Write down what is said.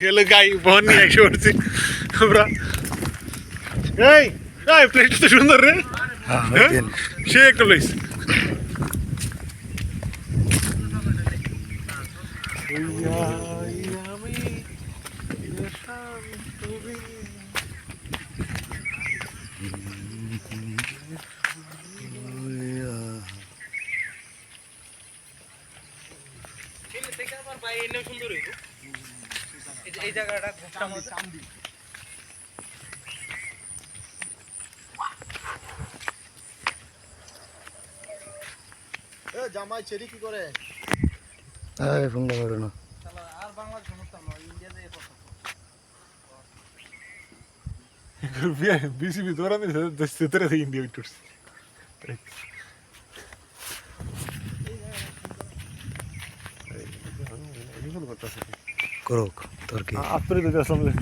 গেল গাই বহন নিয়ে একশো উঠছি আমরা এই এই প্লেটটা তো সুন্দর রে। হ্যাঁ? সে একটা লইস এই জায়গাটা জামাই চেরি কি করে করো না আর বাংলাদেশ সমস্যা নয় ইন্ডিয়া যে বিসিবি দৌড়ানি সেতরে থেকে ইন্ডিয়া উঠছে করুক তোর কি? আপনি তো আসলে